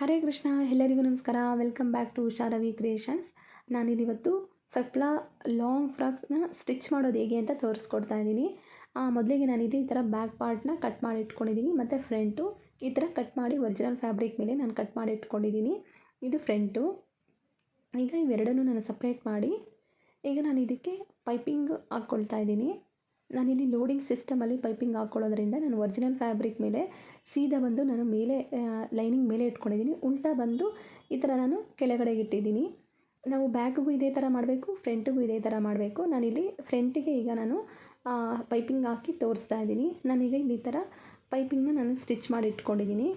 ಹರೇ ಕೃಷ್ಣ, ಎಲ್ಲರಿಗೂ ನಮಸ್ಕಾರ. Welcome back to Usha Ravi creations ನಾನಿದಿವತ್ತು ಫೆಪ್ಲಾ ಲಾಂಗ್ ಫ್ರಾಕ್ಸ್ನ ಸ್ಟಿಚ್ ಮಾಡೋದು ಹೇಗೆ ಅಂತ ತೋರಿಸ್ಕೊಡ್ತಾ ಇದ್ದೀನಿ. ಮೊದಲಿಗೆ ನಾನಿಲ್ಲಿ ಈ ಥರ ಬ್ಯಾಕ್ ಪಾರ್ಟ್ನ ಕಟ್ ಮಾಡಿ ಇಟ್ಕೊಂಡಿದ್ದೀನಿ, ಮತ್ತು ಫ್ರಂಟು ಈ ಥರ ಕಟ್ ಮಾಡಿ ಒರಿಜಿನಲ್ ಫ್ಯಾಬ್ರಿಕ್ ಮೇಲೆ ನಾನು ಕಟ್ ಮಾಡಿ ಇಟ್ಕೊಂಡಿದ್ದೀನಿ. ಇದು ಫ್ರಂಟು ಈಗ ಇವೆರಡನ್ನೂ ನಾನು ಸಪ್ರೇಟ್ ಮಾಡಿ ಈಗ ನಾನು ಇದಕ್ಕೆ ಪೈಪಿಂಗ್ ಹಾಕ್ಕೊಳ್ತಾ ಇದ್ದೀನಿ. ನಾನಿಲ್ಲಿ ಲೋಡಿಂಗ್ ಸಿಸ್ಟಮಲ್ಲಿ ಪೈಪಿಂಗ್ ಹಾಕ್ಕೊಳ್ಳೋದ್ರಿಂದ ನಾನು ಒರಿಜಿನಲ್ ಫ್ಯಾಬ್ರಿಕ್ ಮೇಲೆ ಸೀದಾ ಬಂದು ನಾನು ಮೇಲೆ ಲೈನಿಂಗ್ ಮೇಲೆ ಇಟ್ಕೊಂಡಿದ್ದೀನಿ. ಉಲ್ಟಾ ಬಂದು ಈ ಥರ ನಾನು ಕೆಳಗಡೆಗೆ ಇಟ್ಟಿದ್ದೀನಿ. ನಾವು ಬ್ಯಾಗ್ಗೂ ಇದೇ ಥರ ಮಾಡಬೇಕು, ಫ್ರಂಟಿಗೂ ಇದೇ ಥರ ಮಾಡಬೇಕು. ನಾನಿಲ್ಲಿ ಫ್ರಂಟಿಗೆ ಈಗ ನಾನು ಪೈಪಿಂಗ್ ಹಾಕಿ ತೋರಿಸ್ತಾ ಇದ್ದೀನಿ. ನಾನೀಗ ಇಲ್ಲಿ ಈ ಥರ ಪೈಪಿಂಗ್ನ ನಾನು ಸ್ಟಿಚ್ ಮಾಡಿ ಇಟ್ಕೊಂಡಿದ್ದೀನಿ.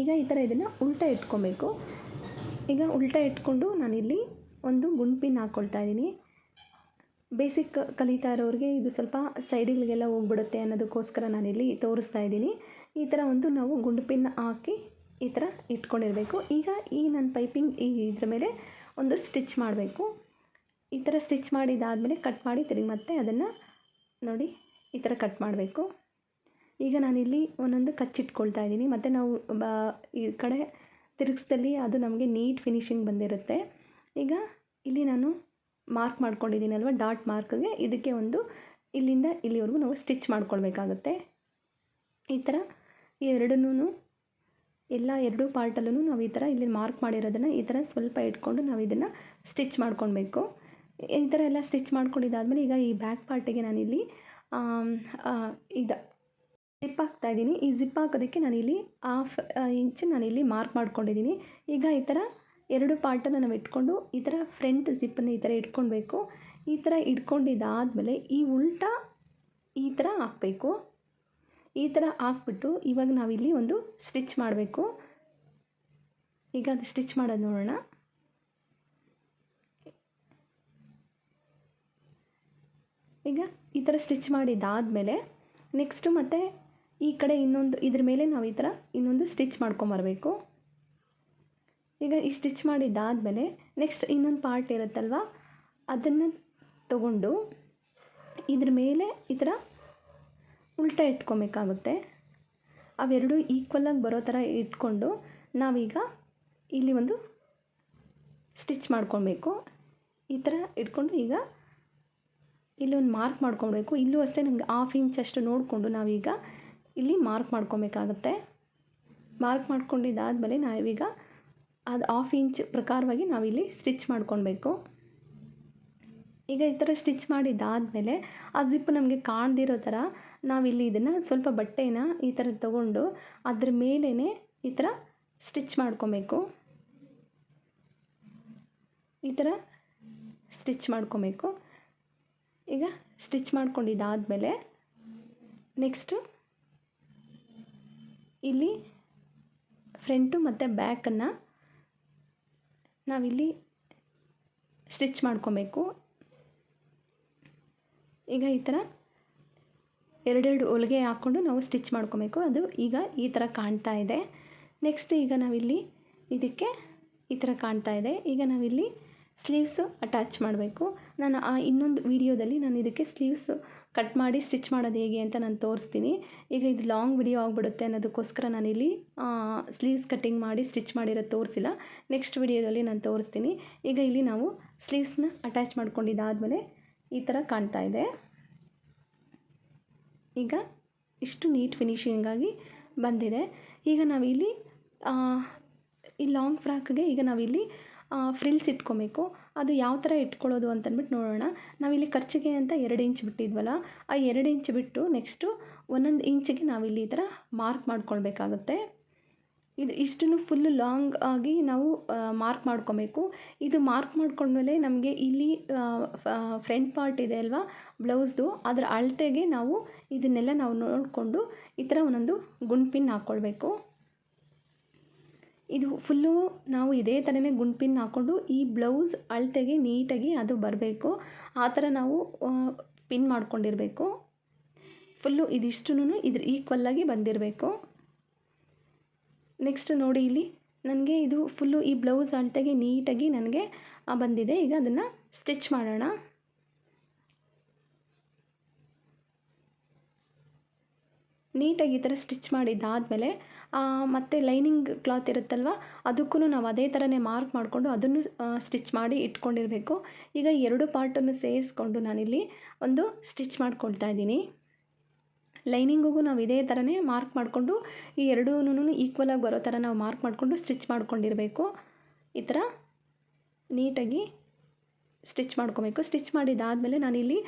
ಈಗ ಈ ಥರ ಇದನ್ನು ಉಲ್ಟಾ ಇಟ್ಕೊಬೇಕು. ಈಗ ಉಲ್ಟಾ ಇಟ್ಕೊಂಡು ನಾನಿಲ್ಲಿ ಒಂದು ಗುಂಡ್ಪಿನ್ ಹಾಕ್ಕೊಳ್ತಾ ಇದ್ದೀನಿ. ಬೇಸಿಕ್ ಕಲಿತಾ ಇರೋರಿಗೆ ಇದು ಸ್ವಲ್ಪ ಸೈಡ್ಗಳಿಗೆಲ್ಲ ಹೋಗ್ಬಿಡುತ್ತೆ ಅನ್ನೋದಕ್ಕೋಸ್ಕರ ನಾನಿಲ್ಲಿ ತೋರಿಸ್ತಾ ಇದ್ದೀನಿ. ಈ ಥರ ಒಂದು ನಾವು ಗುಂಡು ಪಿನ್ ಹಾಕಿ ಈ ಥರ ಇಟ್ಕೊಂಡಿರಬೇಕು. ಈಗ ಈ ನನ್ನ ಪೈಪಿಂಗ್ ಈ ಇದ್ರ ಮೇಲೆ ಒಂದು ಸ್ಟಿಚ್ ಮಾಡಬೇಕು. ಈ ಥರ ಸ್ಟಿಚ್ ಮಾಡಿದಾದಮೇಲೆ ಕಟ್ ಮಾಡಿ ತಿರುಗಿ ಮತ್ತೆ ಅದನ್ನು ನೋಡಿ ಈ ಥರ ಕಟ್ ಮಾಡಬೇಕು. ಈಗ ನಾನಿಲ್ಲಿ ಒಂದೊಂದು ಕಚ್ಚಿಟ್ಕೊಳ್ತಾ ಇದ್ದೀನಿ. ಮತ್ತು ನಾವು ಬ ಈ ಕಡೆ ತಿರುಗಿಸ್ದಲ್ಲಿ ಅದು ನಮಗೆ ನೀಟ್ ಫಿನಿಶಿಂಗ್ ಬಂದಿರುತ್ತೆ. ಈಗ ಇಲ್ಲಿ ನಾನು ಮಾರ್ಕ್ ಮಾಡ್ಕೊಂಡಿದ್ದೀನಲ್ವ ಡಾಟ್ ಮಾರ್ಕ್ಗೆ ಇದಕ್ಕೆ ಒಂದು ಇಲ್ಲಿಂದ ಇಲ್ಲಿವರೆಗೂ ನಾವು ಸ್ಟಿಚ್ ಮಾಡ್ಕೊಳ್ಬೇಕಾಗತ್ತೆ. ಈ ಥರ ಈ ಎರಡನ್ನೂ ಎಲ್ಲ ಎರಡೂ ಪಾರ್ಟಲ್ಲೂ ನಾವು ಈ ಥರ ಇಲ್ಲಿ ಮಾರ್ಕ್ ಮಾಡಿರೋದನ್ನು ಈ ಥರ ಸ್ವಲ್ಪ ಇಟ್ಕೊಂಡು ನಾವು ಇದನ್ನು ಸ್ಟಿಚ್ ಮಾಡ್ಕೊಳ್ಬೇಕು. ಈ ಥರ ಎಲ್ಲ ಸ್ಟಿಚ್ ಮಾಡ್ಕೊಂಡಿದ್ದಾದಮೇಲೆ ಈಗ ಈ ಬ್ಯಾಕ್ ಪಾರ್ಟಿಗೆ ನಾನಿಲ್ಲಿ ಇದು ಜಿಪ್ ಹಾಕ್ತಾಯಿದ್ದೀನಿ ಈ ಜಿಪ್ ಹಾಕೋದಕ್ಕೆ ನಾನಿಲ್ಲಿ ಹಾಫ್ ಇಂಚ್ ನಾನಿಲ್ಲಿ ಮಾರ್ಕ್ ಮಾಡ್ಕೊಂಡಿದ್ದೀನಿ. ಈಗ ಈ ಥರ ಎರಡು ಪಾರ್ಟನ್ನು ನಾವು ಇಟ್ಕೊಂಡು ಈ ಥರ ಫ್ರಂಟ್ ಜಿಪ್ಪನ್ನು ಈ ಥರ ಇಟ್ಕೊಳ್ಬೇಕು. ಈ ಥರ ಇಟ್ಕೊಂಡಿದ್ದಾದಮೇಲೆ ಈ ಉಲ್ಟಾ ಈ ಥರ ಹಾಕಬೇಕು. ಈ ಥರ ಹಾಕ್ಬಿಟ್ಟು ಇವಾಗ ನಾವಿಲ್ಲಿ ಒಂದು ಸ್ಟಿಚ್ ಮಾಡಬೇಕು. ಈಗ ಅದು ಸ್ಟಿಚ್ ಮಾಡೋದು ನೋಡೋಣ. ಈಗ ಈ ಥರ ಸ್ಟಿಚ್ ಮಾಡಿದ್ದಾದಮೇಲೆ ನೆಕ್ಸ್ಟು ಮತ್ತು ಈ ಕಡೆ ಇನ್ನೊಂದು ಇದ್ರ ಮೇಲೆ ನಾವು ಈ ಥರ ಇನ್ನೊಂದು ಸ್ಟಿಚ್ ಮಾಡ್ಕೊಂಬರ್ಬೇಕು. ಈಗ ಈ ಸ್ಟಿಚ್ ಮಾಡಿದ್ದಾದಮೇಲೆ ನೆಕ್ಸ್ಟ್ ಇನ್ನೊಂದು ಪಾರ್ಟ್ ಇರುತ್ತಲ್ವ? ಅದನ್ನು ತಗೊಂಡು ಇದ್ರ ಮೇಲೆ ಈ ಥರ ಉಲ್ಟಾ ಇಟ್ಕೊಬೇಕಾಗುತ್ತೆ. ಅವೆರಡು ಈಕ್ವಲಾಗಿ ಬರೋ ಥರ ಇಟ್ಕೊಂಡು ನಾವೀಗ ಇಲ್ಲಿ ಒಂದು ಸ್ಟಿಚ್ ಮಾಡ್ಕೊಬೇಕು ಈ ಥರ ಇಟ್ಕೊಂಡು ಈಗ ಇಲ್ಲಿ ಒಂದು ಮಾರ್ಕ್ ಮಾಡ್ಕೊಬೇಕು ಇಲ್ಲೂ ಅಷ್ಟೇ ನಮಗೆ ಹಾಫ್ ಇಂಚ್ ಅಷ್ಟು ನೋಡಿಕೊಂಡು ನಾವೀಗ ಇಲ್ಲಿ ಮಾರ್ಕ್ ಮಾಡ್ಕೊಬೇಕಾಗುತ್ತೆ. ಮಾರ್ಕ್ ಮಾಡ್ಕೊಂಡಿದ್ದಾದಮೇಲೆ ನಾವೀಗ ಅದು ಹಾಫ್ ಇಂಚ್ ಪ್ರಕಾರವಾಗಿ ನಾವಿಲ್ಲಿ ಸ್ಟಿಚ್ ಮಾಡ್ಕೊಳ್ಬೇಕು. ಈಗ ಈ ಥರ ಸ್ಟಿಚ್ ಮಾಡಿದ್ದಾದಮೇಲೆ ಆ ಜಿಪ್ ನಮಗೆ ಕಾಣದಿರೋ ಥರ ನಾವಿಲ್ಲಿ ಇದನ್ನು ಸ್ವಲ್ಪ ಬಟ್ಟೆನ ಈ ಥರ ತಗೊಂಡು ಅದ್ರ ಮೇಲೇ ಈ ಥರ ಸ್ಟಿಚ್ ಮಾಡ್ಕೊಬೇಕು. ಈ ಥರ ಸ್ಟಿಚ್ ಮಾಡ್ಕೊಬೇಕು. ಈಗ ಸ್ಟಿಚ್ ಮಾಡ್ಕೊಂಡಿದ್ದಾದಮೇಲೆ ನೆಕ್ಸ್ಟು ಇಲ್ಲಿ ಫ್ರಂಟು ಮತ್ತು ಬ್ಯಾಕನ್ನು ನಾವಿಲ್ಲಿ ಸ್ಟಿಚ್ ಮಾಡ್ಕೊಬೇಕು. ಈಗ ಈ ಥರ ಎರಡೆರಡು ಹೊಲಿಗೆ ಹಾಕ್ಕೊಂಡು ನಾವು ಸ್ಟಿಚ್ ಮಾಡ್ಕೊಬೇಕು. ಅದು ಈಗ ಈ ಥರ ಕಾಣ್ತಾ ಇದೆ. ನೆಕ್ಸ್ಟ್ ಈಗ ನಾವಿಲ್ಲಿ ಇದಕ್ಕೆ ಈ ಥರ ಕಾಣ್ತಾ ಇದೆ. ಈಗ ನಾವಿಲ್ಲಿ ಸ್ಲೀವ್ಸು ಅಟ್ಯಾಚ್ ಮಾಡಬೇಕು. ನಾನು ಆ ಇನ್ನೊಂದು ವೀಡಿಯೋದಲ್ಲಿ ನಾನು ಇದಕ್ಕೆ ಸ್ಲೀವ್ಸ್ ಕಟ್ ಮಾಡಿ ಸ್ಟಿಚ್ ಮಾಡೋದು ಹೇಗೆ ಅಂತ ನಾನು ತೋರಿಸ್ತೀನಿ. ಈಗ ಇದು ಲಾಂಗ್ ವಿಡಿಯೋ ಆಗಿಬಿಡುತ್ತೆ ಅನ್ನೋದಕ್ಕೋಸ್ಕರ ನಾನಿಲ್ಲಿ ಸ್ಲೀವ್ಸ್ ಕಟ್ಟಿಂಗ್ ಮಾಡಿ ಸ್ಟಿಚ್ ಮಾಡಿರೋದು ತೋರಿಸಿಲ್ಲ. ನೆಕ್ಸ್ಟ್ ವಿಡಿಯೋದಲ್ಲಿ ನಾನು ತೋರಿಸ್ತೀನಿ. ಈಗ ಇಲ್ಲಿ ನಾವು ಸ್ಲೀವ್ಸ್ನ ಅಟ್ಯಾಚ್ ಮಾಡ್ಕೊಂಡಿದ್ದಾದಮೇಲೆ ಈ ಥರ ಕಾಣ್ತಾ ಇದೆ. ಈಗ ಇಷ್ಟು ನೀಟ್ ಫಿನಿಶಿಂಗಾಗಿ ಬಂದಿದೆ. ಈಗ ನಾವಿಲ್ಲಿ ಈ ಲಾಂಗ್ ಫ್ರಾಕ್ಗೆ ಈಗ ನಾವಿಲ್ಲಿ ಫ್ರಿಲ್ಸ್ ಇಟ್ಕೊಬೇಕು. ಅದು ಯಾವ ಥರ ಇಟ್ಕೊಳ್ಳೋದು ಅಂತಂದ್ಬಿಟ್ಟು ನೋಡೋಣ. ನಾವಿಲ್ಲಿ ಖರ್ಚಿಗೆ ಅಂತ ಎರಡು ಇಂಚ್ ಬಿಟ್ಟಿದ್ವಲ್ಲ, ಆ ಎರಡು ಇಂಚ್ ಬಿಟ್ಟು ನೆಕ್ಸ್ಟು ಒಂದೊಂದು ಇಂಚಿಗೆ ನಾವಿಲ್ಲಿ ಈ ಥರ ಮಾರ್ಕ್ ಮಾಡ್ಕೊಳ್ಬೇಕಾಗುತ್ತೆ. ಇದು ಇಷ್ಟನ್ನು ಫುಲ್ಲು ಲಾಂಗ್ ಆಗಿ ನಾವು ಮಾರ್ಕ್ ಮಾಡ್ಕೊಬೇಕು. ಇದು ಮಾರ್ಕ್ ಮಾಡ್ಕೊಂಡ್ಮೇಲೆ ನಮಗೆ ಇಲ್ಲಿ ಫ್ರಂಟ್ ಪಾರ್ಟ್ ಇದೆ ಅಲ್ವಾ, ಬ್ಲೌಸ್ದು, ಅದರ ಅಳತೆಗೆ ನಾವು ಇದನ್ನೆಲ್ಲ ನಾವು ನೋಡಿಕೊಂಡು ಈ ಥರ ಒಂದೊಂದು ಗುಂಡ್ ಪಿನ್ ಹಾಕ್ಕೊಳ್ಬೇಕು ಇದು ಫುಲ್ಲು ನಾವು ಇದೇ ಥರನೇ ಗುಂಡ್ ಪಿನ್ ಹಾಕ್ಕೊಂಡು ಈ ಬ್ಲೌಸ್ ಅಳತೆಗೆ ನೀಟಾಗಿ ಅದು ಬರಬೇಕು. ಆ ಥರ ನಾವು ಪಿನ್ ಮಾಡ್ಕೊಂಡಿರಬೇಕು. ಫುಲ್ಲು ಇದಿಷ್ಟು ಇದ್ರ ಈಕ್ವಲ್ಲಾಗಿ ಬಂದಿರಬೇಕು. ನೆಕ್ಸ್ಟ್ ನೋಡಿ ಇಲ್ಲಿ, ನನಗೆ ಇದು ಫುಲ್ಲು ಈ ಬ್ಲೌಸ್ ಅಳತೆಗೆ ನೀಟಾಗಿ ನನಗೆ ಬಂದಿದೆ. ಈಗ ಅದನ್ನು ಸ್ಟಿಚ್ ಮಾಡೋಣ. ನೀಟಾಗಿ ಈ ಥರ ಸ್ಟಿಚ್ ಮಾಡಿದ್ದಾದಮೇಲೆ ಮತ್ತು ಲೈನಿಂಗ್ ಕ್ಲಾತ್ ಇರುತ್ತಲ್ವ ಅದಕ್ಕೂ ನಾವು ಅದೇ ಥರನೇ ಮಾರ್ಕ್ ಮಾಡಿಕೊಂಡು ಅದನ್ನು ಸ್ಟಿಚ್ ಮಾಡಿ ಇಟ್ಕೊಂಡಿರಬೇಕು. ಈಗ ಎರಡು ಪಾರ್ಟನ್ನು ಸೇರಿಸ್ಕೊಂಡು ನಾನಿಲ್ಲಿ ಒಂದು ಸ್ಟಿಚ್ ಮಾಡ್ಕೊಳ್ತಾ ಇದ್ದೀನಿ. ಲೈನಿಂಗಿಗೂ ನಾವು ಇದೇ ಥರನೇ ಮಾರ್ಕ್ ಮಾಡಿಕೊಂಡು, ಈ ಎರಡೂ ಈಕ್ವಲಾಗಿ ಬರೋ ಥರ ನಾವು ಮಾರ್ಕ್ ಮಾಡಿಕೊಂಡು ಸ್ಟಿಚ್ ಮಾಡ್ಕೊಂಡಿರಬೇಕು. ಈ ಥರ ನೀಟಾಗಿ ಸ್ಟಿಚ್ ಮಾಡ್ಕೊಬೇಕು. ಸ್ಟಿಚ್ ಮಾಡಿದ್ದಾದಮೇಲೆ ನಾನಿಲ್ಲಿ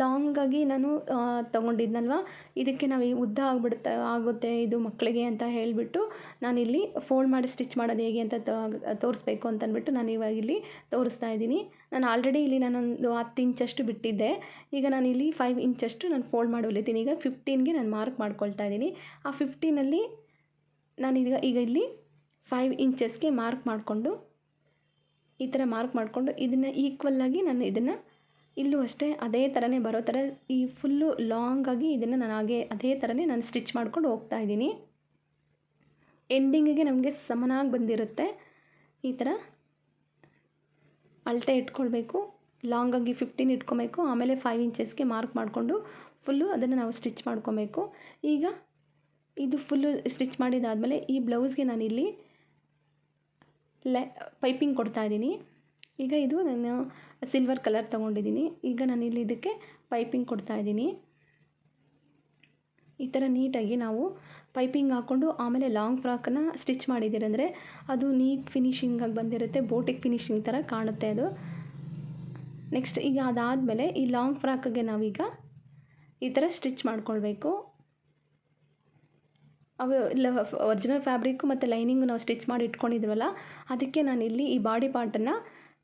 ಲಾಂಗಾಗಿ ನಾನು ತೊಗೊಂಡಿದ್ನಲ್ವ? ಇದಕ್ಕೆ ನಾವು ಈ ಉದ್ದ ಆಗ್ಬಿಡುತ್ತೆ ಆಗುತ್ತೆ, ಇದು ಮಕ್ಕಳಿಗೆ ಅಂತ ಹೇಳಿಬಿಟ್ಟು ನಾನಿಲ್ಲಿ ಫೋಲ್ಡ್ ಮಾಡಿ ಸ್ಟಿಚ್ ಮಾಡೋದು ಹೇಗೆ ಅಂತ ತೋರಿಸ್ಬೇಕು ಅಂತ ಅಂದ್ಬಿಟ್ಟು ನಾನು ಇವಾಗ ಇಲ್ಲಿ ತೋರಿಸ್ತಾ ಇದ್ದೀನಿ. ನಾನು ಆಲ್ರೆಡಿ ಇಲ್ಲಿ ನಾನೊಂದು ಹತ್ತು ಇಂಚಷ್ಟು ಬಿಟ್ಟಿದ್ದೆ. ಈಗ ನಾನು ಇಲ್ಲಿ ಫೈವ್ ಇಂಚಷ್ಟು ನಾನು ಫೋಲ್ಡ್ ಮಾಡಿ ಹೊಲಿತೀನಿ. ಈಗ ಫಿಫ್ಟೀನ್ಗೆ ನಾನು ಮಾರ್ಕ್ ಮಾಡ್ಕೊಳ್ತಾ ಇದ್ದೀನಿ. ಆ ಫಿಫ್ಟೀನಲ್ಲಿ ನಾನೀಗ ಈಗ ಇಲ್ಲಿ ಫೈವ್ ಇಂಚಸ್ಗೆ ಮಾರ್ಕ್ ಮಾಡಿಕೊಂಡು ಈ ಥರ ಮಾರ್ಕ್ ಮಾಡಿಕೊಂಡು ಇದನ್ನು ಈಕ್ವಲ್ಲಾಗಿ ನಾನು ಇದನ್ನು ಇಲ್ಲೂ ಅಷ್ಟೇ ಅದೇ ಥರನೇ ಬರೋ ಥರ ಈ ಫುಲ್ಲು ಲಾಂಗಾಗಿ ಇದನ್ನು ನಾನು ಹಾಗೆ ಅದೇ ಥರನೇ ನಾನು ಸ್ಟಿಚ್ ಮಾಡ್ಕೊಂಡು ಹೋಗ್ತಾ ಇದ್ದೀನಿ. ಎಂಡಿಂಗಿಗೆ ನಮಗೆ ಸಮನಾಗಿ ಬಂದಿರುತ್ತೆ ಈ ಥರ. ಅಳತೆ ಇಟ್ಕೊಳ್ಬೇಕು ಲಾಂಗಾಗಿ ಫಿಫ್ಟೀನ್ ಇಟ್ಕೊಬೇಕು, ಆಮೇಲೆ ಫೈವ್ ಇಂಚಸ್ಗೆ ಮಾರ್ಕ್ ಮಾಡಿಕೊಂಡು ಫುಲ್ಲು ಅದನ್ನು ನಾವು ಸ್ಟಿಚ್ ಮಾಡ್ಕೊಬೇಕು. ಈಗ ಇದು ಫುಲ್ಲು ಸ್ಟಿಚ್ ಮಾಡಿದಾದಮೇಲೆ ಈ ಬ್ಲೌಸ್ಗೆ ನಾನಿಲ್ಲಿ ಲೆ, ಪೈಪಿಂಗ್ ಕೊಡ್ತಾ ಇದ್ದೀನಿ. ಈಗ ಇದು ನಾನು ಸಿಲ್ವರ್ ಕಲರ್ ತೊಗೊಂಡಿದ್ದೀನಿ. ಈಗ ನಾನು ಇಲ್ಲಿ ಇದಕ್ಕೆ ಪೈಪಿಂಗ್ ಕೊಡ್ತಾ ಇದ್ದೀನಿ. ಈ ಥರ ನೀಟಾಗಿ ನಾವು ಪೈಪಿಂಗ್ ಹಾಕ್ಕೊಂಡು ಆಮೇಲೆ ಲಾಂಗ್ ಫ್ರಾಕನ್ನು ಸ್ಟಿಚ್ ಮಾಡಿದ್ದೀರಂದರೆ ಅದು ನೀಟ್ ಫಿನಿಶಿಂಗಾಗಿ ಬಂದಿರುತ್ತೆ. ಬೋಟಿಕ್ ಫಿನಿಶಿಂಗ್ ಥರ ಕಾಣುತ್ತೆ ಅದು. ನೆಕ್ಸ್ಟ್ ಈಗ ಅದಾದಮೇಲೆ ಈ ಲಾಂಗ್ ಫ್ರಾಕ್ಗೆ ನಾವೀಗ ಈ ಥರ ಸ್ಟಿಚ್ ಮಾಡ್ಕೊಳ್ಬೇಕು. ಅವು ಇಲ್ಲ ಒರಿಜಿನಲ್ ಫ್ಯಾಬ್ರಿಕ್ಕು ಮತ್ತು ಲೈನಿಂಗು ನಾವು ಸ್ಟಿಚ್ ಮಾಡಿ ಇಟ್ಕೊಂಡಿದ್ವಲ್ಲ, ಅದಕ್ಕೆ ನಾನು ಇಲ್ಲಿ ಈ ಬಾಡಿ ಪಾರ್ಟನ್ನು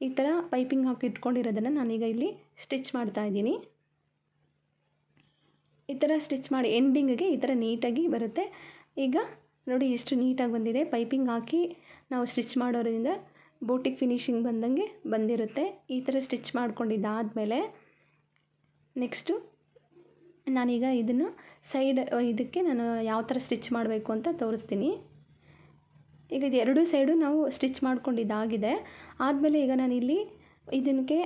ಈ ಥರ ಪೈಪಿಂಗ್ ಹಾಕಿ ಇಟ್ಕೊಂಡಿರೋದನ್ನು ನಾನೀಗ ಇಲ್ಲಿ ಸ್ಟಿಚ್ ಮಾಡ್ತಾ ಇದ್ದೀನಿ. ಈ ಥರ ಸ್ಟಿಚ್ ಮಾಡಿ ಎಂಡಿಂಗಿಗೆ ಈ ಥರ ನೀಟಾಗಿ ಬರುತ್ತೆ. ಈಗ ನೋಡಿ ಎಷ್ಟು ನೀಟಾಗಿ ಬಂದಿದೆ. ಪೈಪಿಂಗ್ ಹಾಕಿ ನಾವು ಸ್ಟಿಚ್ ಮಾಡೋದ್ರಿಂದ ಬೋಟಿಕ್ ಫಿನಿಶಿಂಗ್ ಬಂದಂಗೆ ಬಂದಿರುತ್ತೆ. ಈ ಥರ ಸ್ಟಿಚ್ ಮಾಡ್ಕೊಂಡಿದ್ದಾದಮೇಲೆ ನೆಕ್ಸ್ಟು ನಾನೀಗ ಇದನ್ನು ಸೈಡ್ ಇದಕ್ಕೆ ನಾನು ಯಾವ ಥರ ಸ್ಟಿಚ್ ಮಾಡಬೇಕು ಅಂತ ತೋರಿಸ್ತೀನಿ. ಈಗ ಇದು ಎರಡೂ ಸೈಡು ನಾವು ಸ್ಟಿಚ್ ಮಾಡ್ಕೊಂಡಿದ್ದಾಗಿದೆ. ಆದಮೇಲೆ ಈಗ ನಾನು ಇಲ್ಲಿ ಇದಕ್ಕೆ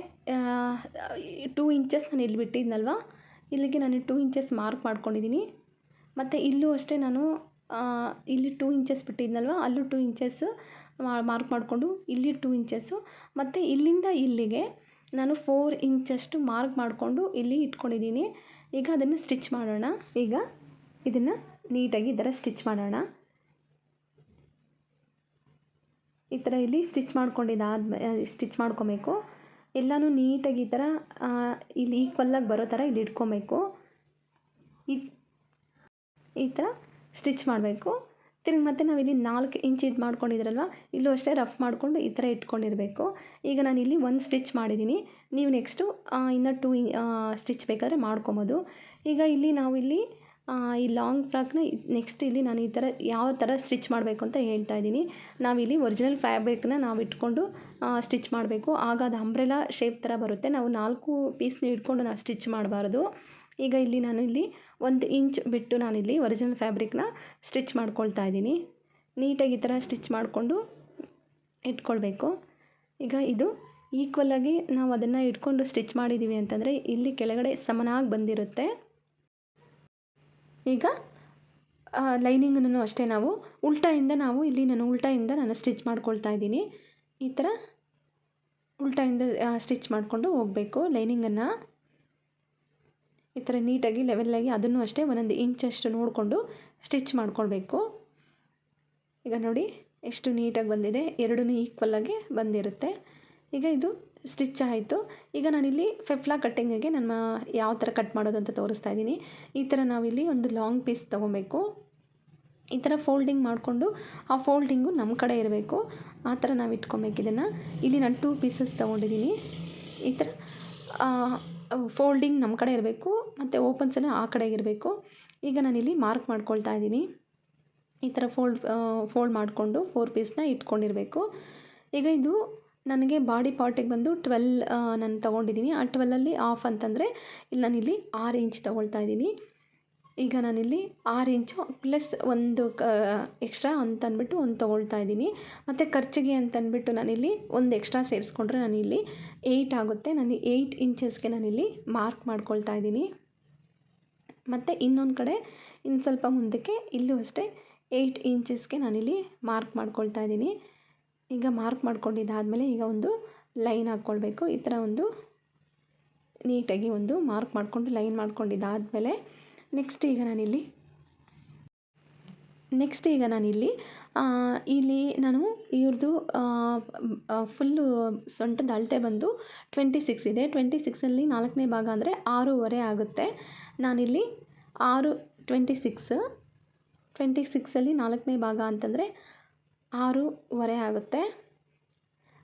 ಟೂ ಇಂಚಸ್ ನಾನು ಇಲ್ಲಿ ಬಿಟ್ಟಿದ್ನಲ್ವ? ಇಲ್ಲಿಗೆ ನಾನು ಟೂ ಇಂಚಸ್ ಮಾರ್ಕ್ ಮಾಡ್ಕೊಂಡಿದ್ದೀನಿ. ಮತ್ತು ಇಲ್ಲೂ ಅಷ್ಟೇ ನಾನು ಇಲ್ಲಿ ಟೂ ಇಂಚಸ್ ಬಿಟ್ಟಿದ್ನಲ್ವ? ಅಲ್ಲೂ ಟೂ ಇಂಚಸ್ ಮಾರ್ಕ್ ಮಾಡಿಕೊಂಡು ಇಲ್ಲಿ ಟೂ ಇಂಚಸ್ಸು. ಮತ್ತು ಇಲ್ಲಿಂದ ಇಲ್ಲಿಗೆ ನಾನು ಫೋರ್ ಇಂಚಷ್ಟು ಮಾರ್ಕ್ ಮಾಡಿಕೊಂಡು ಇಲ್ಲಿ ಇಟ್ಕೊಂಡಿದ್ದೀನಿ. ಈಗ ಅದನ್ನು ಸ್ಟಿಚ್ ಮಾಡೋಣ. ಈಗ ಇದನ್ನು ನೀಟಾಗಿ ಈ ಥರ ಸ್ಟಿಚ್ ಮಾಡೋಣ. ಈ ಥರ ಇಲ್ಲಿ ಸ್ಟಿಚ್ ಮಾಡ್ಕೊಂಡಿದ್ದಾದ ಸ್ಟಿಚ್ ಮಾಡ್ಕೊಬೇಕು. ಎಲ್ಲನೂ ನೀಟಾಗಿ ಈ ಥರ ಇಲ್ಲಿ ಈಕ್ವಲ್ಲಾಗಿ ಬರೋ ಥರ ಇಲ್ಲಿ ಇಟ್ಕೊಬೇಕು. ಈ ಈ ಥರ ಸ್ಟಿಚ್ ಮಾಡಬೇಕು. ತಿರ್ಗಿ ಮತ್ತೆ ನಾವು ಇಲ್ಲಿ ನಾಲ್ಕು ಇಂಚ್ ಇದು ಮಾಡ್ಕೊಂಡಿದ್ರಲ್ವ? ಇಲ್ಲೂ ಅಷ್ಟೇ ರಫ್ ಮಾಡಿಕೊಂಡು ಈ ಥರ ಇಟ್ಕೊಂಡಿರಬೇಕು. ಈಗ ನಾನು ಇಲ್ಲಿ ಒಂದು ಸ್ಟಿಚ್ ಮಾಡಿದ್ದೀನಿ ನೀವು ನೆಕ್ಸ್ಟು ಇನ್ನು ಟೂ ಸ್ಟಿಚ್ ಬೇಕಾದ್ರೆ ಮಾಡ್ಕೊಬೋದು. ಈಗ ಇಲ್ಲಿ ನಾವು ಇಲ್ಲಿ ಈ ಲಾಂಗ್ ಫ್ರಾಕ್ನ ನೆಕ್ಸ್ಟ್ ಇಲ್ಲಿ ನಾನು ಈ ಥರ ಯಾವ ಥರ ಸ್ಟಿಚ್ ಮಾಡಬೇಕು ಅಂತ ಹೇಳ್ತಾ ಇದ್ದೀನಿ ನಾವಿಲ್ಲಿ ಒರಿಜಿನಲ್ ಫ್ಯಾಬ್ರಿಕ್ನ ನಾವು ಇಟ್ಕೊಂಡು ಸ್ಟಿಚ್ ಮಾಡಬೇಕು. ಆಗ ಅದು ಅಂಬ್ರೆಲಾ ಶೇಪ್ ಥರ ಬರುತ್ತೆ. ನಾವು ನಾಲ್ಕು ಪೀಸ್ನ ಇಟ್ಕೊಂಡು ನಾವು ಸ್ಟಿಚ್ ಮಾಡಬಾರ್ದು. ಈಗ ಇಲ್ಲಿ ನಾನು ಇಲ್ಲಿ ಒಂದು ಇಂಚ್ ಬಿಟ್ಟು ನಾನಿಲ್ಲಿ ಒರಿಜಿನಲ್ ಫ್ಯಾಬ್ರಿಕ್ನ ಸ್ಟಿಚ್ ಮಾಡ್ಕೊಳ್ತಾ ಇದ್ದೀನಿ. ನೀಟಾಗಿ ಈ ಥರ ಸ್ಟಿಚ್ ಮಾಡಿಕೊಂಡು ಇಟ್ಕೊಳ್ಬೇಕು. ಈಗ ಇದು ಈಕ್ವಲಾಗಿ ನಾವು ಅದನ್ನು ಇಟ್ಕೊಂಡು ಸ್ಟಿಚ್ ಮಾಡಿದ್ದೀವಿ ಅಂತಂದರೆ ಇಲ್ಲಿ ಕೆಳಗಡೆ ಸಮನಾಗಿ ಬಂದಿರುತ್ತೆ. ಈಗ ಲೈನಿಂಗನ್ನು ಅಷ್ಟೇ ನಾವು ಉಲ್ಟಾಯಿಂದ ನಾವು ಇಲ್ಲಿ ನಾನು ಉಲ್ಟಾಯಿಂದ ನಾನು ಸ್ಟಿಚ್ ಮಾಡ್ಕೊಳ್ತಾ ಇದ್ದೀನಿ. ಈ ಥರ ಉಲ್ಟಾಯಿಂದ ಸ್ಟಿಚ್ ಮಾಡಿಕೊಂಡು ಹೋಗಬೇಕು ಲೈನಿಂಗನ್ನು. ಈ ಥರ ನೀಟಾಗಿ ಲೆವೆಲ್ಲಾಗಿ ಅದನ್ನು ಅಷ್ಟೇ ಒಂದೊಂದು ಇಂಚಷ್ಟು ನೋಡಿಕೊಂಡು ಸ್ಟಿಚ್ ಮಾಡ್ಕೊಳ್ಬೇಕು. ಈಗ ನೋಡಿ, ಎಷ್ಟು ನೀಟಾಗಿ ಬಂದಿದೆ. ಎರಡೂ ಈಕ್ವಲ್ಲಾಗಿ ಬಂದಿರುತ್ತೆ. ಈಗ ಇದು ಸ್ಟಿಚ್ ಆಯಿತು. ಈಗ ನಾನಿಲ್ಲಿ ಫೆಫ್ಲಾ ಕಟ್ಟಿಂಗಿಗೆ ನನ್ನ ಯಾವ ಥರ ಕಟ್ ಮಾಡೋದು ಅಂತ ತೋರಿಸ್ತಾ ಇದ್ದೀನಿ. ಈ ಥರ ನಾವಿಲ್ಲಿ ಒಂದು ಲಾಂಗ್ ಪೀಸ್ ತೊಗೊಬೇಕು. ಈ ಥರ ಫೋಲ್ಡಿಂಗ್ ಮಾಡಿಕೊಂಡು ಆ ಫೋಲ್ಡಿಂಗು ನಮ್ಮ ಕಡೆ ಇರಬೇಕು. ಆ ಥರ ನಾವು ಇಟ್ಕೊಬೇಕು ಇದನ್ನು. ಇಲ್ಲಿ ನಾನು ಟೂ ಪೀಸಸ್ ತೊಗೊಂಡಿದ್ದೀನಿ. ಈ ಥರ ಫೋಲ್ಡಿಂಗ್ ನಮ್ಮ ಕಡೆ ಇರಬೇಕು, ಮತ್ತು ಓಪನ್ಸ್ ಎಲ್ಲ ಆ ಕಡೆಗೆ ಇರಬೇಕು. ಈಗ ನಾನಿಲ್ಲಿ ಮಾರ್ಕ್ ಮಾಡ್ಕೊಳ್ತಾ ಇದ್ದೀನಿ. ಈ ಥರ ಫೋಲ್ಡ್ ಫೋಲ್ಡ್ ಮಾಡಿಕೊಂಡು ಫೋರ್ ಪೀಸ್ನ ಇಟ್ಕೊಂಡಿರಬೇಕು. ಈಗ ಇದು ನನಗೆ ಬಾಡಿ ಪಾರ್ಟಿಗೆ ಬಂದು ಟ್ವೆಲ್ ನಾನು ತೊಗೊಂಡಿದ್ದೀನಿ. ಆ ಟ್ವೆಲ್ಲಲ್ಲಿ ಆಫ್ ಅಂತಂದರೆ ಇಲ್ಲಿ ನಾನಿಲ್ಲಿ ಆರು ಇಂಚ್ ತೊಗೊಳ್ತಾ ಇದ್ದೀನಿ. ಈಗ ನಾನಿಲ್ಲಿ ಆರು ಇಂಚು ಪ್ಲಸ್ ಒಂದು ಕ ಎಕ್ಸ್ಟ್ರಾ ಅಂತ ಅಂದ್ಬಿಟ್ಟು ಒಂದು ತೊಗೊಳ್ತಾ ಇದ್ದೀನಿ. ಮತ್ತು ಖರ್ಚಿಗೆ ಅಂತಂದ್ಬಿಟ್ಟು ನಾನಿಲ್ಲಿ ಒಂದು ಎಕ್ಸ್ಟ್ರಾ ಸೇರಿಸ್ಕೊಂಡ್ರೆ ನಾನಿಲ್ಲಿ ಏಯ್ಟ್ ಆಗುತ್ತೆ. ನಾನು ಏಯ್ಟ್ ಇಂಚಸ್ಗೆ ನಾನಿಲ್ಲಿ ಮಾರ್ಕ್ ಮಾಡ್ಕೊಳ್ತಾ ಇದ್ದೀನಿ. ಮತ್ತು ಇನ್ನೊಂದು ಕಡೆ ಇನ್ನು ಸ್ವಲ್ಪ ಮುಂದಕ್ಕೆ ಇಲ್ಲೂ ಅಷ್ಟೇ ಏಯ್ಟ್ ಇಂಚಸ್ಗೆ ನಾನಿಲ್ಲಿ ಮಾರ್ಕ್ ಮಾಡ್ಕೊಳ್ತಾ ಇದ್ದೀನಿ. ಈಗ ಮಾರ್ಕ್ ಮಾಡ್ಕೊಂಡಿದ್ದಾದಮೇಲೆ ಈಗ ಒಂದು ಲೈನ್ ಹಾಕ್ಕೊಳ್ಬೇಕು. ಈ ಥರ ಒಂದು ನೀಟಾಗಿ ಒಂದು ಮಾರ್ಕ್ ಮಾಡಿಕೊಂಡು ಲೈನ್ ಮಾಡ್ಕೊಂಡಿದ್ದಾದಮೇಲೆ ನೆಕ್ಸ್ಟ್ ಈಗ ನಾನಿಲ್ಲಿ. ನೆಕ್ಸ್ಟ್ ಈಗ ನಾನಿಲ್ಲಿ ಇಲ್ಲಿ ನಾನು ಇವ್ರದ್ದು ಫುಲ್ಲು ಸೊಂಟದ ಅಳತೆ ಬಂದು ಟ್ವೆಂಟಿ ಸಿಕ್ಸ್ ಇದೆ. ಟ್ವೆಂಟಿ ಸಿಕ್ಸಲ್ಲಿ ನಾಲ್ಕನೇ ಭಾಗ ಅಂದರೆ ಆರೂವರೆ ಆಗುತ್ತೆ. ನಾನಿಲ್ಲಿ ಆರು ಟ್ವೆಂಟಿ ಸಿಕ್ಸ್ ಟ್ವೆಂಟಿ ಸಿಕ್ಸಲ್ಲಿ ನಾಲ್ಕನೇ ಭಾಗ ಅಂತಂದರೆ ಆರೂವರೆ ಆಗುತ್ತೆ.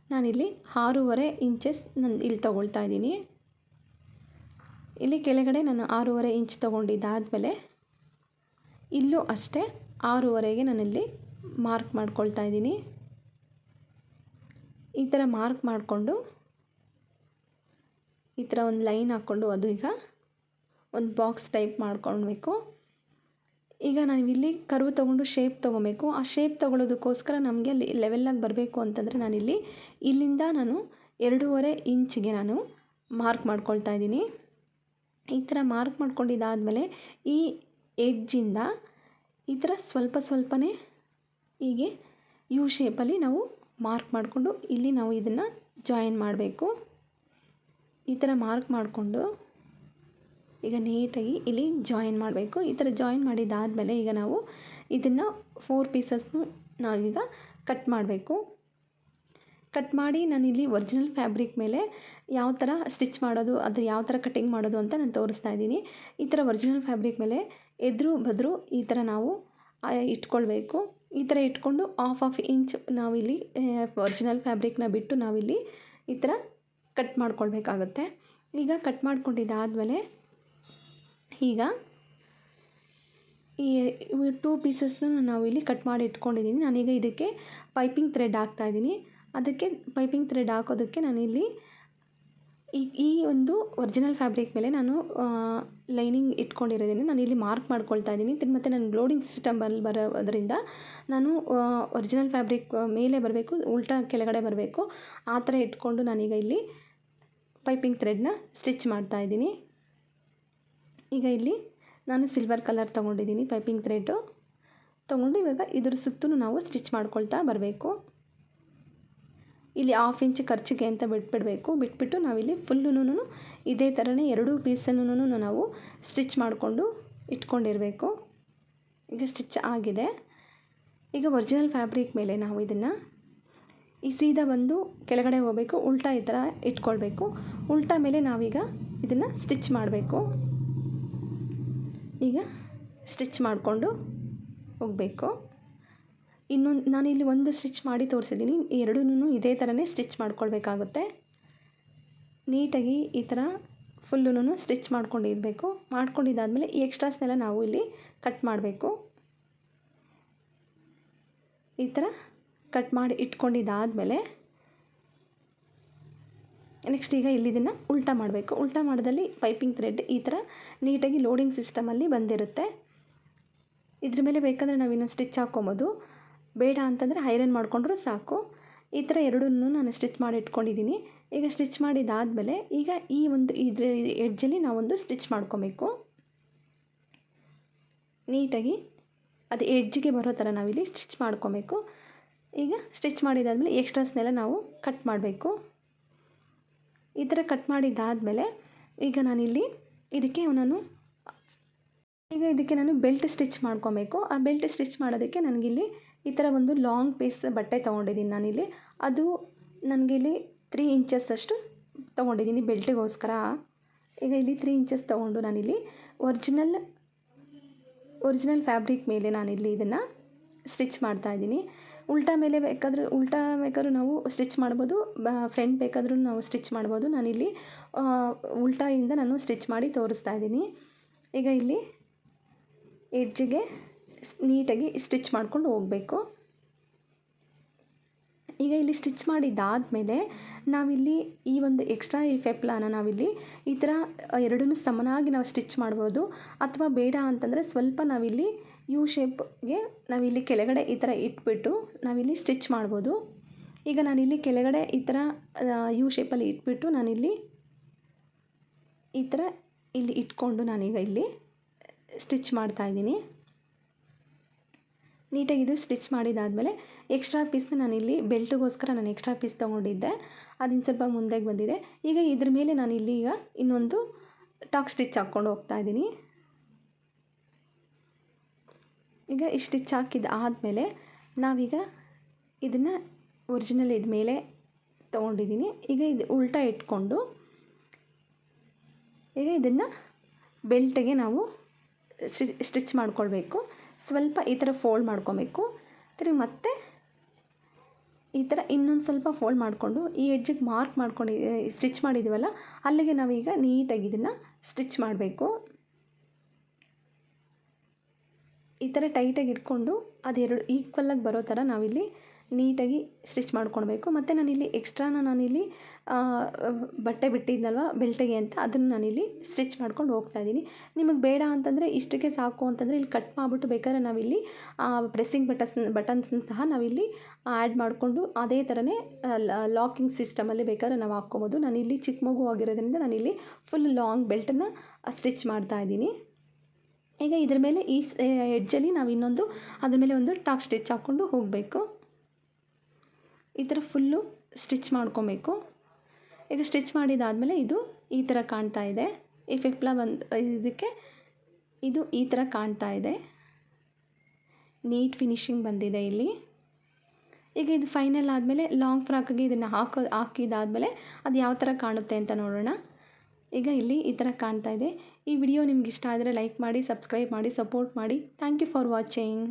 ನಾನಿಲ್ಲಿ ಆರೂವರೆ ಇಂಚಸ್ ನಾನು ಇಲ್ಲಿ ತೊಗೊಳ್ತಾ ಇದ್ದೀನಿ. ಇಲ್ಲಿ ಕೆಳಗಡೆ ನಾನು ಆರೂವರೆ ಇಂಚ್ ತೊಗೊಂಡಿದ್ದಾದಮೇಲೆ ಇಲ್ಲೂ ಅಷ್ಟೇ ಆರೂವರೆಗೆ ನಾನಿಲ್ಲಿ ಮಾರ್ಕ್ ಮಾಡ್ಕೊಳ್ತಾ ಇದ್ದೀನಿ. ಈ ಥರ ಮಾರ್ಕ್ ಮಾಡಿಕೊಂಡು ಈ ಥರ ಒಂದು ಲೈನ್ ಹಾಕ್ಕೊಂಡು ಅದು ಈಗ ಒಂದು ಬಾಕ್ಸ್ ಟೈಪ್ ಮಾಡ್ಕೊಳ್ಬೇಕು. ಈಗ ನಾವಿಲ್ಲಿ ಕರ್ವ್ ತೊಗೊಂಡು ಶೇಪ್ ತೊಗೊಬೇಕು. ಆ ಶೇಪ್ ತೊಗೊಳೋದಕ್ಕೋಸ್ಕರ ನಮಗೆ ಅಲ್ಲಿ ಲೆವೆಲ್ಲಾಗಿ ಬರಬೇಕು ಅಂತಂದರೆ ನಾನಿಲ್ಲಿ ಇಲ್ಲಿಂದ ನಾನು ಎರಡೂವರೆ ಇಂಚಿಗೆ ನಾನು ಮಾರ್ಕ್ ಮಾಡ್ಕೊಳ್ತಾ ಇದ್ದೀನಿ. ಈ ಥರ ಮಾರ್ಕ್ ಮಾಡ್ಕೊಂಡಿದ್ದಾದಮೇಲೆ ಈ ಎಡ್ಜಿಂದ ಈ ಥರ ಸ್ವಲ್ಪ ಸ್ವಲ್ಪನೇ ಹೀಗೆ ಯು ಶೇಪಲ್ಲಿ ನಾವು ಮಾರ್ಕ್ ಮಾಡಿಕೊಂಡು ಇಲ್ಲಿ ನಾವು ಇದನ್ನು ಜಾಯಿನ್ ಮಾಡಬೇಕು. ಈ ಥರ ಮಾರ್ಕ್ ಮಾಡಿಕೊಂಡು ಈಗ ನೀಟಾಗಿ ಇಲ್ಲಿ ಜಾಯಿನ್ ಮಾಡಬೇಕು. ಈ ಥರ ಜಾಯಿನ್ ಮಾಡಿದ್ದಾದಮೇಲೆ ಈಗ ನಾವು ಇದನ್ನು ಫೋರ್ ಪೀಸಸ್ನು ನಾವೀಗ ಕಟ್ ಮಾಡಬೇಕು. ಕಟ್ ಮಾಡಿ ನಾನಿಲ್ಲಿ ಒರಿಜಿನಲ್ ಫ್ಯಾಬ್ರಿಕ್ ಮೇಲೆ ಯಾವ ಥರ ಸ್ಟಿಚ್ ಮಾಡೋದು, ಅದು ಯಾವ ಥರ ಕಟ್ಟಿಂಗ್ ಮಾಡೋದು ಅಂತ ನಾನು ತೋರಿಸ್ತಾ ಇದ್ದೀನಿ. ಈ ಥರ ಒರಿಜಿನಲ್ ಫ್ಯಾಬ್ರಿಕ್ ಮೇಲೆ ಎದುರು ಬದರು ಈ ಥರ ನಾವು ಇಟ್ಕೊಳ್ಬೇಕು. ಈ ಥರ ಇಟ್ಕೊಂಡು ಆಫ್ ಆಫ್ ಇಂಚ್ ನಾವಿಲ್ಲಿ ಒರಿಜಿನಲ್ ಫ್ಯಾಬ್ರಿಕ್ನ ಬಿಟ್ಟು ನಾವಿಲ್ಲಿ ಈ ಥರ ಕಟ್ ಮಾಡ್ಕೊಳ್ಬೇಕಾಗತ್ತೆ. ಈಗ ಕಟ್ ಮಾಡ್ಕೊಂಡಿದ್ದಾದಮೇಲೆ ಈಗ ಈ ಟೂ ಪೀಸಸ್ನ ನಾವಿಲ್ಲಿ ಕಟ್ ಮಾಡಿ ಇಟ್ಕೊಂಡಿದ್ದೀನಿ. ನಾನೀಗ ಇದಕ್ಕೆ ಪೈಪಿಂಗ್ ಥ್ರೆಡ್ ಹಾಕ್ತಾಯಿದ್ದೀನಿ ಅದಕ್ಕೆ ಪೈಪಿಂಗ್ ಥ್ರೆಡ್ ಹಾಕೋದಕ್ಕೆ ನಾನಿಲ್ಲಿ ಈ ಈ ಒಂದು ಒರಿಜಿನಲ್ ಫ್ಯಾಬ್ರಿಕ್ ಮೇಲೆ ನಾನು ಲೈನಿಂಗ್ ಇಟ್ಕೊಂಡಿರೋದೇನೆ ನಾನು ಇಲ್ಲಿ ಮಾರ್ಕ್ ಮಾಡ್ಕೊಳ್ತಾ ಇದ್ದೀನಿ. ಮತ್ತು ನನ್ನ ಗ್ಲೋಡಿಂಗ್ ಸಿಸ್ಟಮಲ್ಲಿ ಬರೋದ್ರಿಂದ ನಾನು ಒರಿಜಿನಲ್ ಫ್ಯಾಬ್ರಿಕ್ ಮೇಲೆ ಬರಬೇಕು, ಉಲ್ಟಾ ಕೆಳಗಡೆ ಬರಬೇಕು. ಆ ಥರ ಇಟ್ಕೊಂಡು ನಾನೀಗ ಇಲ್ಲಿ ಪೈಪಿಂಗ್ ಥ್ರೆಡ್ನ ಸ್ಟಿಚ್ ಮಾಡ್ತಾ ಇದ್ದೀನಿ. ಈಗ ಇಲ್ಲಿ ನಾನು ಸಿಲ್ವರ್ ಕಲರ್ ತೊಗೊಂಡಿದ್ದೀನಿ ಪೈಪಿಂಗ್ ಥ್ರೆಡ್ಡು ತೊಗೊಂಡು ಇವಾಗ ಇದ್ರ ಸುತ್ತೂ ನಾವು ಸ್ಟಿಚ್ ಮಾಡ್ಕೊಳ್ತಾ ಬರಬೇಕು. ಇಲ್ಲಿ ಹಾಫ್ ಇಂಚ್ ಖರ್ಚಿಗೆ ಅಂತ ಬಿಟ್ಬಿಡಬೇಕು. ಬಿಟ್ಬಿಟ್ಟು ನಾವಿಲ್ಲಿ ಫುಲ್ಲುನು ಇದೇ ಥರನೇ ಎರಡೂ ಪೀಸನ್ನು ನಾವು ಸ್ಟಿಚ್ ಮಾಡಿಕೊಂಡು ಇಟ್ಕೊಂಡಿರಬೇಕು. ಈಗ ಸ್ಟಿಚ್ ಆಗಿದೆ. ಈಗ ಒರಿಜಿನಲ್ ಫ್ಯಾಬ್ರಿಕ್ ಮೇಲೆ ನಾವು ಇದನ್ನು ಈ ಸೀದಾ ಬಂದು ಕೆಳಗಡೆ ಹೋಗಬೇಕು, ಉಲ್ಟಾ ಈ ಥರ ಇಟ್ಕೊಳ್ಬೇಕು. ಉಲ್ಟಾ ಮೇಲೆ ನಾವೀಗ ಇದನ್ನು ಸ್ಟಿಚ್ ಮಾಡಬೇಕು. ಈಗ ಸ್ಟಿಚ್ ಮಾಡಿಕೊಂಡು ಹೋಗಬೇಕು. ಇನ್ನೊಂದು ನಾನಿಲ್ಲಿ ಒಂದು ಸ್ಟಿಚ್ ಮಾಡಿ ತೋರಿಸಿದ್ದೀನಿ ಎರಡೂ ಇದೇ ಥರನೇ ಸ್ಟಿಚ್ ಮಾಡ್ಕೊಳ್ಬೇಕಾಗುತ್ತೆ. ನೀಟಾಗಿ ಈ ಥರ ಫುಲ್ಲುನು ಸ್ಟಿಚ್ ಮಾಡ್ಕೊಂಡಿರಬೇಕು. ಮಾಡ್ಕೊಂಡಿದ್ದಾದಮೇಲೆ ಈ ಎಕ್ಸ್ಟ್ರಾಸ್ನೆಲ್ಲ ನಾವು ಇಲ್ಲಿ ಕಟ್ ಮಾಡಬೇಕು. ಈ ಥರ ಕಟ್ ಮಾಡಿ ಇಟ್ಕೊಂಡಿದ್ದಾದಮೇಲೆ ನೆಕ್ಸ್ಟ್ ಈಗ ಇಲ್ಲಿ ಇದನ್ನು ಉಲ್ಟಾ ಮಾಡಬೇಕು. ಉಲ್ಟಾ ಮಾಡೋದಲ್ಲಿ ಪೈಪಿಂಗ್ ಥ್ರೆಡ್ ಈ ಥರ ನೀಟಾಗಿ ಲೋಡಿಂಗ್ ಸಿಸ್ಟಮಲ್ಲಿ ಬಂದಿರುತ್ತೆ. ಇದ್ರ ಮೇಲೆ ಬೇಕಾದರೆ ನಾವು ಇನ್ನೊಂದು ಸ್ಟಿಚ್ ಹಾಕ್ಕೊಬೋದು ಬೇಡ ಅಂತಂದರೆ ಐರನ್ ಮಾಡಿಕೊಂಡ್ರೂ ಸಾಕು. ಈ ಥರ ಎರಡೂ ನಾನು ಸ್ಟಿಚ್ ಮಾಡಿ ಇಟ್ಕೊಂಡಿದ್ದೀನಿ ಈಗ ಸ್ಟಿಚ್ ಮಾಡಿದಾದಮೇಲೆ ಈಗ ಈ ಒಂದು ಇದ್ರ ಎಡ್ಜಲ್ಲಿ ನಾವೊಂದು ಸ್ಟಿಚ್ ಮಾಡ್ಕೊಬೇಕು. ನೀಟಾಗಿ ಅದು ಎಡ್ಜಿಗೆ ಬರೋ ಥರ ನಾವಿಲ್ಲಿ ಸ್ಟಿಚ್ ಮಾಡ್ಕೊಬೇಕು. ಈಗ ಸ್ಟಿಚ್ ಮಾಡಿದಾದಮೇಲೆ ಎಕ್ಸ್ಟ್ರಾಸ್ನೆಲ್ಲ ನಾವು ಕಟ್ ಮಾಡಬೇಕು. ಈ ಥರ ಕಟ್ ಮಾಡಿದ್ದಾದಮೇಲೆ ಈಗ ನಾನಿಲ್ಲಿ ಇದಕ್ಕೆ ನಾನು ಈಗ ಇದಕ್ಕೆ ನಾನು ಬೆಲ್ಟ್ ಸ್ಟಿಚ್ ಮಾಡ್ಕೊಬೇಕು. ಆ ಬೆಲ್ಟ್ ಸ್ಟಿಚ್ ಮಾಡೋದಕ್ಕೆ ನನಗಿಲ್ಲಿ ಈ ಥರ ಒಂದು ಲಾಂಗ್ ಪೀಸ್ ಬಟ್ಟೆ ತೊಗೊಂಡಿದ್ದೀನಿ ನಾನಿಲ್ಲಿ. ಅದು ನನಗಿಲ್ಲಿ ತ್ರೀ ಇಂಚಸ್ ಅಷ್ಟು ತೊಗೊಂಡಿದ್ದೀನಿ ಬೆಲ್ಟಿಗೋಸ್ಕರ. ಈಗ ಇಲ್ಲಿ ತ್ರೀ ಇಂಚಸ್ ತೊಗೊಂಡು ನಾನಿಲ್ಲಿ ಒರಿಜಿನಲ್ ಒರಿಜಿನಲ್ ಫ್ಯಾಬ್ರಿಕ್ ಮೇಲೆ ನಾನಿಲ್ಲಿ ಇದನ್ನು ಸ್ಟಿಚ್ ಮಾಡ್ತಾ ಇದ್ದೀನಿ. ಉಲ್ಟಾ ಮೇಲೆ ಬೇಕಾದರೂ, ಉಲ್ಟಾ ಬೇಕಾದ್ರೂ ನಾವು ಸ್ಟಿಚ್ ಮಾಡ್ಬೋದು, ಬ ಫ್ರಂಟ್ ಬೇಕಾದರೂ ನಾವು ಸ್ಟಿಚ್ ಮಾಡ್ಬೋದು. ನಾನಿಲ್ಲಿ ಉಲ್ಟಾಯಿಂದ ನಾನು ಸ್ಟಿಚ್ ಮಾಡಿ ತೋರಿಸ್ತಾ ಇದ್ದೀನಿ. ಈಗ ಇಲ್ಲಿ ಎಡ್ಜಿಗೆ ನೀಟಾಗಿ ಸ್ಟಿಚ್ ಮಾಡ್ಕೊಂಡು ಹೋಗಬೇಕು. ಈಗ ಇಲ್ಲಿ ಸ್ಟಿಚ್ ಮಾಡಿದ್ದಾದಮೇಲೆ ನಾವಿಲ್ಲಿ ಈ ಒಂದು ಎಕ್ಸ್ಟ್ರಾ ಈ ಫೆಪ್ಲಾನ ನಾವಿಲ್ಲಿ ಈ ಥರ ಎರಡೂ ಸಮನಾಗಿ ನಾವು ಸ್ಟಿಚ್ ಮಾಡ್ಬೋದು. ಅಥವಾ ಬೇಡ ಅಂತಂದರೆ ಸ್ವಲ್ಪ ನಾವಿಲ್ಲಿ ಯು ಶೇಪ್ಗೆ ನಾವಿಲ್ಲಿ ಕೆಳಗಡೆ ಈ ಥರ ಇಟ್ಬಿಟ್ಟು ನಾವಿಲ್ಲಿ ಸ್ಟಿಚ್ ಮಾಡ್ಬೋದು. ಈಗ ನಾನಿಲ್ಲಿ ಕೆಳಗಡೆ ಈ ಥರ ಯು ಶೇಪಲ್ಲಿ ಇಟ್ಬಿಟ್ಟು ನಾನಿಲ್ಲಿ ಈ ಥರ ಇಲ್ಲಿ ಇಟ್ಕೊಂಡು ನಾನೀಗ ಇಲ್ಲಿ ಸ್ಟಿಚ್ ಮಾಡ್ತಾಯಿದ್ದೀನಿ ನೀಟಾಗಿ ಇದು ಸ್ಟಿಚ್ ಮಾಡಿದಾದಮೇಲೆ ಎಕ್ಸ್ಟ್ರಾ ಪೀಸ್ನ ನಾನಿಲ್ಲಿ ಬೆಲ್ಟಿಗೋಸ್ಕರ ನಾನು ಎಕ್ಸ್ಟ್ರಾ ಪೀಸ್ ತೊಗೊಂಡಿದ್ದೆ. ಅದಿನ್ನು ಸ್ವಲ್ಪ ಮುಂದೆಗೆ ಬಂದಿದೆ. ಈಗ ಇದ್ರ ಮೇಲೆ ನಾನು ಇಲ್ಲಿ ಈಗ ಇನ್ನೊಂದು ಟಾಕ್ ಸ್ಟಿಚ್ ಹಾಕ್ಕೊಂಡು ಹೋಗ್ತಾ ಇದ್ದೀನಿ. ಈಗ ಈ ಸ್ಟಿಚ್ ಹಾಕಿದ ಆದಮೇಲೆ ನಾವೀಗ ಇದನ್ನು ಒರಿಜಿನಲ್ ಇದ ಮೇಲೆ ತೊಗೊಂಡಿದ್ದೀನಿ ಈಗ ಇದು ಉಲ್ಟಾ ಇಟ್ಕೊಂಡು ಈಗ ಇದನ್ನು ಬೆಲ್ಟಿಗೆ ನಾವು ಸ್ಟಿಚ್ ಮಾಡ್ಕೊಳ್ಬೇಕು. ಸ್ವಲ್ಪ ಈ ಥರ ಫೋಲ್ಡ್ ಮಾಡ್ಕೊಬೇಕು. ತಿರುಗಿ ಮತ್ತೆ ಈ ಥರ ಇನ್ನೊಂದು ಸ್ವಲ್ಪ ಫೋಲ್ಡ್ ಮಾಡಿಕೊಂಡು ಈ ಎಡ್ಜಿಗೆ ಮಾರ್ಕ್ ಮಾಡ್ಕೊಂಡು ಸ್ಟಿಚ್ ಮಾಡಿದ್ದೀವಲ್ಲ ಅಲ್ಲಿಗೆ ನಾವೀಗ ನೀಟಾಗಿ ಇದನ್ನು ಸ್ಟಿಚ್ ಮಾಡಬೇಕು. ಈ ಥರ ಟೈಟಾಗಿ ಇಟ್ಕೊಂಡು ಅದೆರಡು ಈಕ್ವಲಾಗಿ ಬರೋ ಥರ ನಾವಿಲ್ಲಿ ನೀಟಾಗಿ ಸ್ಟಿಚ್ ಮಾಡ್ಕೊಳ್ಬೇಕು. ಮತ್ತು ನಾನಿಲ್ಲಿ ಎಕ್ಸ್ಟ್ರಾನ ನಾನಿಲ್ಲಿ ಬಟ್ಟೆ ಬಿಟ್ಟಿದ್ನಲ್ವ, ಬೆಲ್ಟಿಗೆ ಅಂತ ಅದನ್ನು ನಾನಿಲ್ಲಿ ಸ್ಟಿಚ್ ಮಾಡ್ಕೊಂಡು ಹೋಗ್ತಾ ಇದ್ದೀನಿ. ನಿಮಗೆ ಬೇಡ ಅಂತಂದರೆ ಇಷ್ಟಕ್ಕೆ ಸಾಕು ಅಂತಂದರೆ ಇಲ್ಲಿ ಕಟ್ ಮಾಡಿಬಿಟ್ಟು ಬೇಕಾದ್ರೆ ನಾವಿಲ್ಲಿ ಪ್ರೆಸ್ಸಿಂಗ್ ಬಟನ್ಸ್ ಬಟನ್ಸ್ನ ಸಹ ನಾವಿಲ್ಲಿ ಆ್ಯಡ್ ಮಾಡಿಕೊಂಡು ಅದೇ ಥರನೇ ಲಾಕಿಂಗ್ ಸಿಸ್ಟಮಲ್ಲಿ ಬೇಕಾದ್ರೆ ನಾವು ಹಾಕ್ಕೊಬೋದು. ನಾನಿಲ್ಲಿ ಚಿಕ್ಕ ಮಗು ಆಗಿರೋದ್ರಿಂದ ನಾನಿಲ್ಲಿ ಫುಲ್ ಲಾಂಗ್ ಬೆಲ್ಟನ್ನು ಸ್ಟಿಚ್ ಮಾಡ್ತಾ ಇದ್ದೀನಿ. ಈಗ ಇದ್ರ ಮೇಲೆ ಈ ಎಡ್ಜಲ್ಲಿ ನಾವು ಇನ್ನೊಂದು ಅದ್ರ ಮೇಲೆ ಒಂದು ಟಾಕ್ ಸ್ಟಿಚ್ ಹಾಕ್ಕೊಂಡು ಹೋಗಬೇಕು. ಈ ಥರ ಫುಲ್ಲು ಸ್ಟಿಚ್ ಮಾಡ್ಕೊಬೇಕು. ಈಗ ಸ್ಟಿಚ್ ಮಾಡಿದಾದಮೇಲೆ ಇದು ಈ ಥರ ಕಾಣ್ತಾ ಇದೆ. ಈ ಫಿಫ್ಲ ಬಂದು ಇದಕ್ಕೆ ಇದು ಈ ಥರ ಕಾಣ್ತಾ ಇದೆ. ನೀಟ್ ಫಿನಿಶಿಂಗ್ ಬಂದಿದೆ ಇಲ್ಲಿ. ಈಗ ಇದು ಫೈನಲ್ ಆದಮೇಲೆ ಲಾಂಗ್ ಫ್ರಾಕಿಗೆ ಇದನ್ನು ಹಾಕೋ, ಹಾಕಿದಾದಮೇಲೆ ಅದು ಯಾವ ಥರ ಕಾಣುತ್ತೆ ಅಂತ ನೋಡೋಣ. ಈಗ ಇಲ್ಲಿ ಈ ಥರ ಕಾಣ್ತಾ ಇದೆ. ಈ ವಿಡಿಯೋ ನಿಮ್ಗೆ ಇಷ್ಟ ಆದರೆ ಲೈಕ್ ಮಾಡಿ, ಸಬ್ಸ್ಕ್ರೈಬ್ ಮಾಡಿ, ಸಪೋರ್ಟ್ ಮಾಡಿ. Thank you for watching.